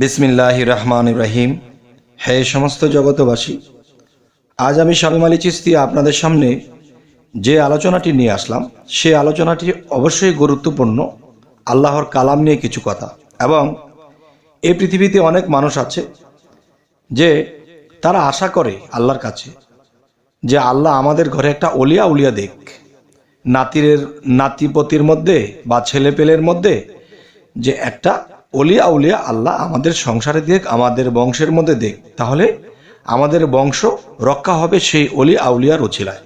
বিসমিল্লাহ রহমান রহিম। হে সমস্ত জগতবাসী আজ আমি শামিম আলী চিস্তি আপনাদের সামনে যে আলোচনাটি নিয়ে আসলাম, সে আলোচনাটি অবশ্যই গুরুত্বপূর্ণ, আল্লাহর কালাম নিয়ে কিছু কথা এবং এই পৃথিবীতে অনেক মানুষ আছে যে তারা আশা করে আল্লাহর কাছে যে আল্লাহ আমাদের ঘরে একটা অলিয়া উলিয়া দেখ। নাতিরের, নাতিপতির মধ্যে বা ছেলেপেলের মধ্যে যে একটা অলিয়া উলিয়া আল্লাহ আমাদের সংসারে দেখ আমাদের বংশের মধ্যে দেখ তাহলে আমাদের বংশ রক্ষা হবে সেই অলি আউলিয়ার রচিলায়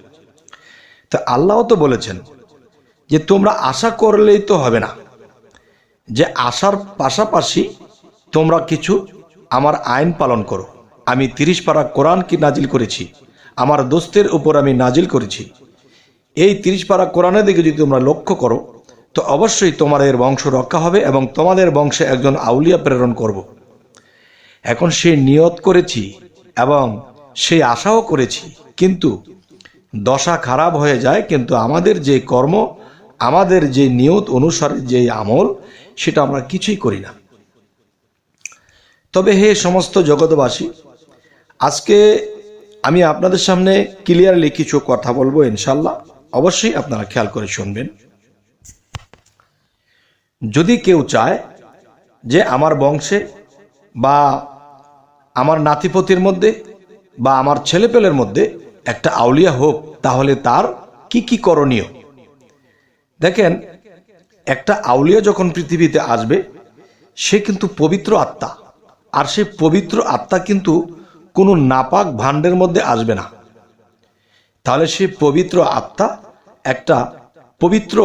তা আল্লাহ তো বলেছেন যে, তোমরা আশা করলেই তো হবে না। যে, আশার পাশাপাশি তোমরা কিছু আমার আইন পালন করো। আমি তিরিশ পারা কোরআন কি নাজিল করেছি? আমার দোস্তের উপর আমি নাজিল করেছি। এই তিরিশ পারা কোরআনের দিকে যদি তোমরা লক্ষ্য করো তো অবশ্যই তোমাদের বংশ রক্ষা হবে এবং তোমাদের বংশে একজন আউলিয়া প্রেরণ করব। এখন সে নিয়ত করেছি এবং সেই আশাও করেছি, কিন্তু দশা খারাপ হয়ে যায়, কিন্তু আমাদের যে কর্ম, আমাদের যে নিয়ত অনুসারে যে আমল, সেটা আমরা কিছুই করি না। তবে হে সমস্ত জগতবাসী আজকে আমি আপনাদের সামনে ক্লিয়ারলি কিছু কথা বলব ইনশাল্লাহ অবশ্যই আপনারা খেয়াল করে শুনবেন। যদি কেউ চায় যে আমার বংশে বা আমার নাতিপতির মধ্যে বা আমার ছেলেপেলের মধ্যে একটা আউলিয়া হোক, তাহলে তার কি কি করণীয়? দেখেন, একটা আউলিয়া যখন পৃথিবীতে আসবে, সে কিন্তু পবিত্র আত্মা। আর সে পবিত্র আত্মা কিন্তু কোনো নাপাক ভাণ্ডের মধ্যে আসবে না। তাহলে সে পবিত্র আত্মা একটা পবিত্র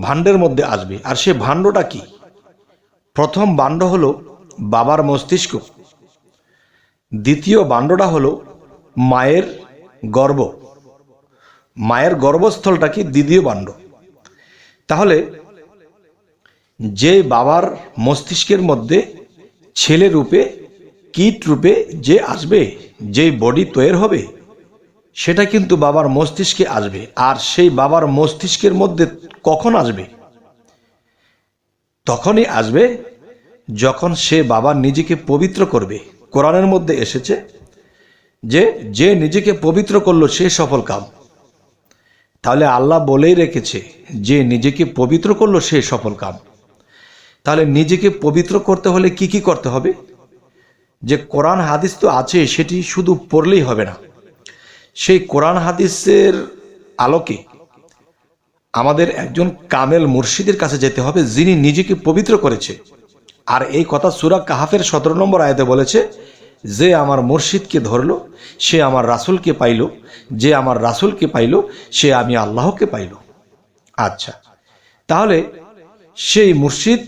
ভাণ্ডের মধ্যে আসবে। আর সে ভাণ্ডটা কি? প্রথম ভাণ্ড হলো বাবার মস্তিষ্ক। দ্বিতীয় ভাণ্ডটা হলো মায়ের গর্ব মায়ের গর্ভস্থলটা কি? দ্বিতীয় ভাণ্ড। তাহলে যে বাবার মস্তিষ্কের মধ্যে ছেলে রূপে, কীট রূপে যে আসবে, যেই বডি তৈরি হবে সেটা কিন্তু বাবার মস্তিষ্কে আসবে। আর সেই বাবার মস্তিষ্কের মধ্যে কখন আসবে? তখনই আসবে যখন সে বাবা নিজেকে পবিত্র করবে। কোরআনের মধ্যে এসেছে যে যে নিজেকে পবিত্র করল সে সফল কাম। তাহলে আল্লাহ বলেই রেখেছে যে, নিজেকে পবিত্র করল সে সফল কাম। তাহলে নিজেকে পবিত্র করতে হলে কি কি করতে হবে? যে কোরআন হাদিস তো আছে, সেটি শুধু পড়লেই হবে না। সেই কোরআন হাদিসের আলোকে আমাদের একজন কামেল মুর্শিদের কাছে যেতে হবে, যিনি নিজেকে পবিত্র করেছে। আর এই কথা সুরা কাহাফের সতেরো নম্বর আয়তে বলেছে, যে আমার মুর্শিদকে ধরল, সে আমার রাসুলকে পাইল, যে আমার রাসুলকে পাইল, সে আমি আল্লাহকে পাইল। আচ্ছা তাহলে সেই মুর্শিদ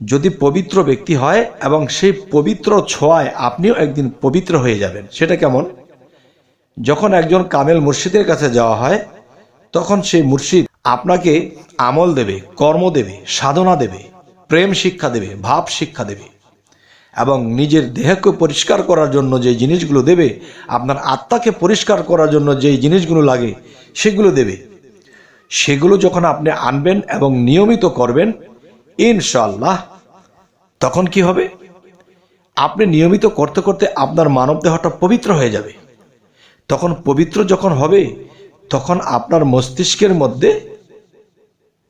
যদি পবিত্র ব্যক্তি হয় এবং সেই পবিত্র ছোঁয়ায় আপনিও একদিন পবিত্র হয়ে যাবেন, সেটা কেমন? যখন একজন কামেল মুর্শিদের কাছে যাওয়া হয়, তখন সেই মুর্শিদ আপনাকে আমল দেবে, কর্ম দেবে, সাধনা দেবে, প্রেম শিক্ষা দেবে, ভাব শিক্ষা দেবে এবং নিজের দেহকে পরিষ্কার করার জন্য যে জিনিসগুলো দেবে, আপনার আত্মাকে পরিষ্কার করার জন্য যে জিনিসগুলো লাগে, সেগুলো দেবে। সেগুলো যখন আপনি আনবেন এবং নিয়মিত করবেন ইনশাল্লাহ তখন কি হবে? আপনি নিয়মিত করতে করতে আপনার মানব দেহটা পবিত্র হয়ে যাবে। তখন পবিত্র যখন হবে, তখন আপনার মস্তিষ্কের মধ্যে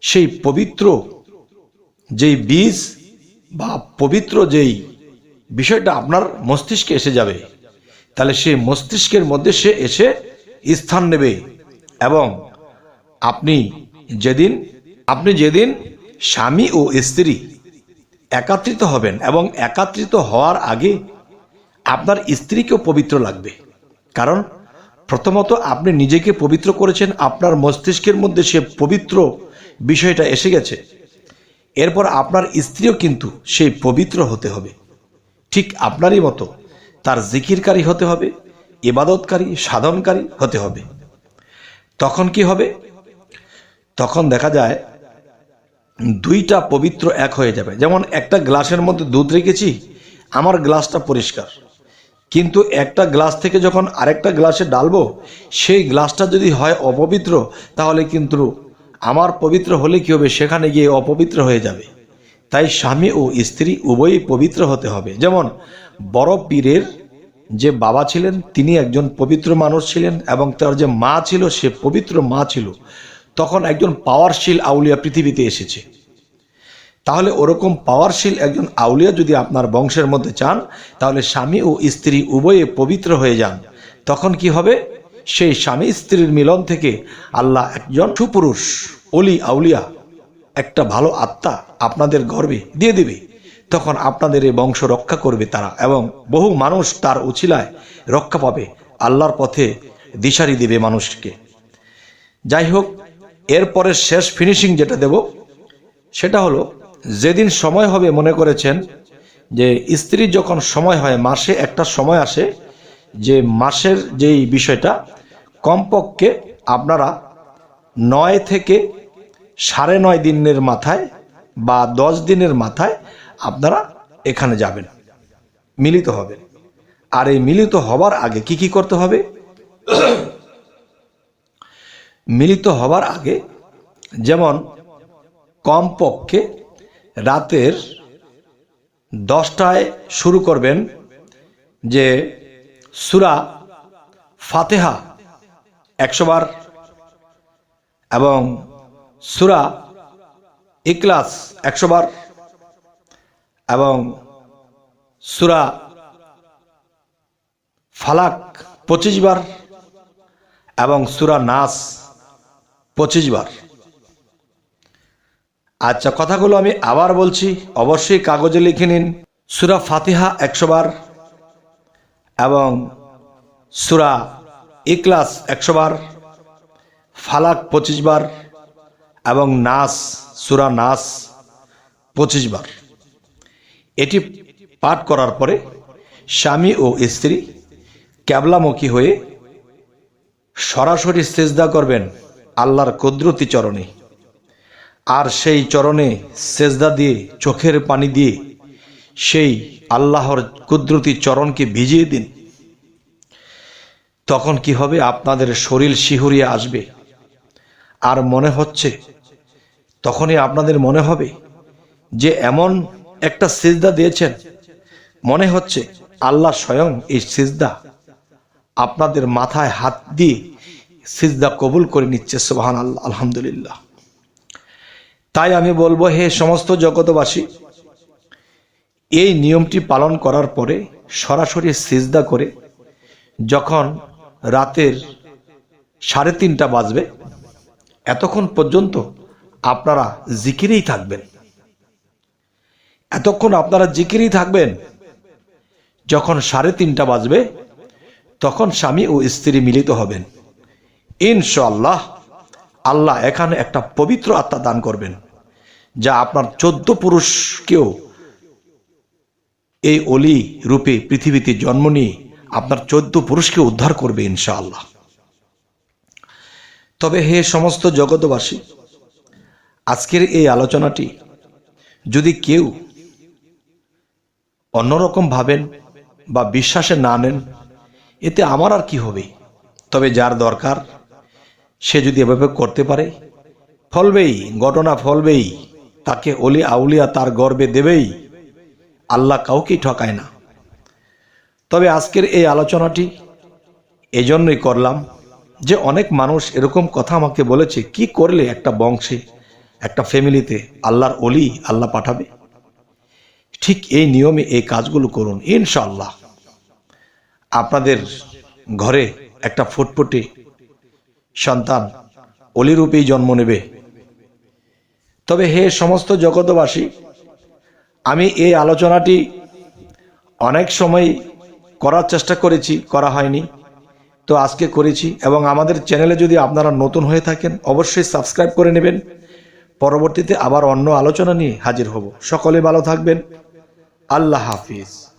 সেই পবিত্র যেই বীজ বা পবিত্র যেই বিষয়টা আপনার মস্তিষ্কে এসে যাবে। তাহলে সেই মস্তিষ্কের মধ্যে সে এসে স্থান নেবে এবং আপনি যেদিন আপনি যেদিন স্বামী ও স্ত্রী একাত্রিত হবেন এবং একাত্রিত হওয়ার আগে আপনার স্ত্রীকেও পবিত্র লাগবে। কারণ প্রথমত আপনি নিজেকে পবিত্র করেছেন, আপনার মস্তিষ্কের মধ্যে সে পবিত্র বিষয়টা এসে গেছে। এরপর আপনার স্ত্রীও কিন্তু সেই পবিত্র হতে হবে। ঠিক আপনারই মতো তার জিকিরকারী হতে হবে, ইবাদতকারী, সাধনকারী হতে হবে। তখন কি হবে? তখন দেখা যায় দুইটা পবিত্র এক হয়ে যাবে। যেমন একটা গ্লাসের মধ্যে দুধ রেখেছি, আমার গ্লাসটা পরিষ্কার। কিন্তু একটা গ্লাস থেকে যখন আরেকটা গ্লাসে ডালবো, সেই গ্লাসটা যদি হয় অপবিত্র, তাহলে কিন্তু আমার পবিত্র হলে কি হবে? সেখানে গিয়ে অপবিত্র হয়ে যাবে। তাই স্বামী ও স্ত্রী উভয়ই পবিত্র হতে হবে। যেমন, বড় পীরের যে বাবা ছিলেন, তিনি একজন পবিত্র মানুষ ছিলেন এবং তার যে মা ছিল, সে পবিত্র মা ছিল। তখন একজন পাওয়ারশীল আউলিয়া পৃথিবীতে এসেছে। তাহলে ওরকম পাওয়ারশীল একজন আউলিয়া যদি আপনার বংশের মধ্যে চান, তাহলে স্বামী ও স্ত্রী উভয়ে পবিত্র হয়ে যান। তখন কি হবে? সেই স্বামী স্ত্রীর মিলন থেকে আল্লাহ একজন সুপুরুষ, অলি আউলিয়া, একটা ভালো আত্মা আপনাদের গর্বে দিয়ে দেবে। তখন আপনাদের এই বংশ রক্ষা করবে তারা এবং বহু মানুষ তার উছিলায় রক্ষা পাবে, আল্লাহর পথে দিশারি দেবে মানুষকে। যাই হোক এরপরে শেষ ফিনিশিং যেটা দেব, সেটা হলো যেদিন সময় হবে মনে করেছেন যে স্ত্রী যখন সময় হয়, মাসে একটা সময় আসে, যে মাসের যেই বিষয়টা, কমপক্ষে আপনারা নয় থেকে সাড়ে নয় দিনের মাথায় বা দশ দিনের মাথায় আপনারা এখানে যাবেন। মিলিত হবেন। আর এই মিলিত হবার আগে কি কি করতে হবে? মিলিত হবার আগে যেমন কমপক্ষে রাতের দশটায় শুরু করবেন যে সুরা ফাতেহা একশো বার এবং সুরা ইকলাস একশো বার এবং সুরা ফালাক পঁচিশ বার এবং সুরা নাস পঁচিশ বার। আচ্ছা কথাগুলো আমি আবার বলছি। অবশ্যই কাগজে লিখে নিন। সুরা ফাতিহা একশো বার এবং সুরা ইকলাস একশো বার, ফালাক পঁচিশ বার এবং নাস, সুরা নাস পঁচিশ বার। এটি পাঠ করার পরে স্বামী ও স্ত্রী ক্যাবলামুখী হয়ে সরাসরি সেজদা করবেন আল্লাহর কুদরতি চরণে। আর সেই চরণে সেজদা দিয়ে, চোখের পানি দিয়ে সেই আল্লাহর কুদরতি চরণকে ভিজিয়ে দিন। তখন কি হবে? আপনাদের শরীর শিহরিয়ে আসবে। আর মনে হচ্ছে, তখনই আপনাদের মনে হবে যে এমন একটা সিজদা দিয়েছেন। মনে হচ্ছে আল্লাহ স্বয়ং এই সিজদা আপনাদের মাথায় হাত দিয়ে সিজদা কবুল করে নিচ্ছে সোহান আল্লাহ আলহামদুলিল্লাহ। তাই আমি বলব, হে সমস্ত জগতবাসী এই নিয়মটি পালন করার পরে সরাসরি সিজদা করে যখন রাতের সাড়ে তিনটা বাজবে, এতক্ষণ পর্যন্ত আপনারা জিকিরেই থাকবেন। এতক্ষণ আপনারা জিকিরেই থাকবেন, যখন সাড়ে তিনটা বাজবে, তখন স্বামী ও স্ত্রী মিলিত হবেন। ইনশাল্লাহ আল্লাহ এখানে একটা পবিত্র আত্মা দান করবেন। যা আপনার চোদ্দ পুরুষকেও এই অলি রূপে পৃথিবীতে জন্ম নিয়ে আপনার চোদ্দ পুরুষকে উদ্ধার করবে ইনশাআল্লাহ। তবে হে সমস্ত জগতবাসী আজকের এই আলোচনাটি যদি কেউ অন্যরকম ভাবেন বা বিশ্বাসে না নেন, এতে আমার আর কি হবে? তবে যার দরকার, সে যদি এভাবে করতে পারে, ফলবেই, ঘটনা ফলবেই। তাকে অলি আউলিয়া তার গর্বে দেবেই। আল্লাহ কাউকেই ঠকায় না। তবে আজকের এই আলোচনাটি এজন্যই করলাম যে অনেক মানুষ এরকম কথা আমাকে বলেছে, কি করলে একটা বংশে, একটা ফ্যামিলিতে আল্লাহর অলি আল্লাহ পাঠাবে? ঠিক এই নিয়মে এই কাজগুলো করুন ইনশাল্লাহ আপনাদের ঘরে একটা ফুটফুটে সন্তান অলিরূপেই জন্ম নেবে। তবে হে সমস্ত জগতবাসী আমি এই আলোচনাটি অনেক সময় করার চেষ্টা করেছি, করা হয়নি। তো আজকে করেছি এবং আমাদের চ্যানেলে যদি আপনারা নতুন হয়ে থাকেন, অবশ্যই সাবস্ক্রাইব করে নেবেন। পরবর্তীতে আবার অন্য আলোচনা নিয়ে হাজির হব। সকলে ভালো থাকবেন। আল্লাহ হাফিজ।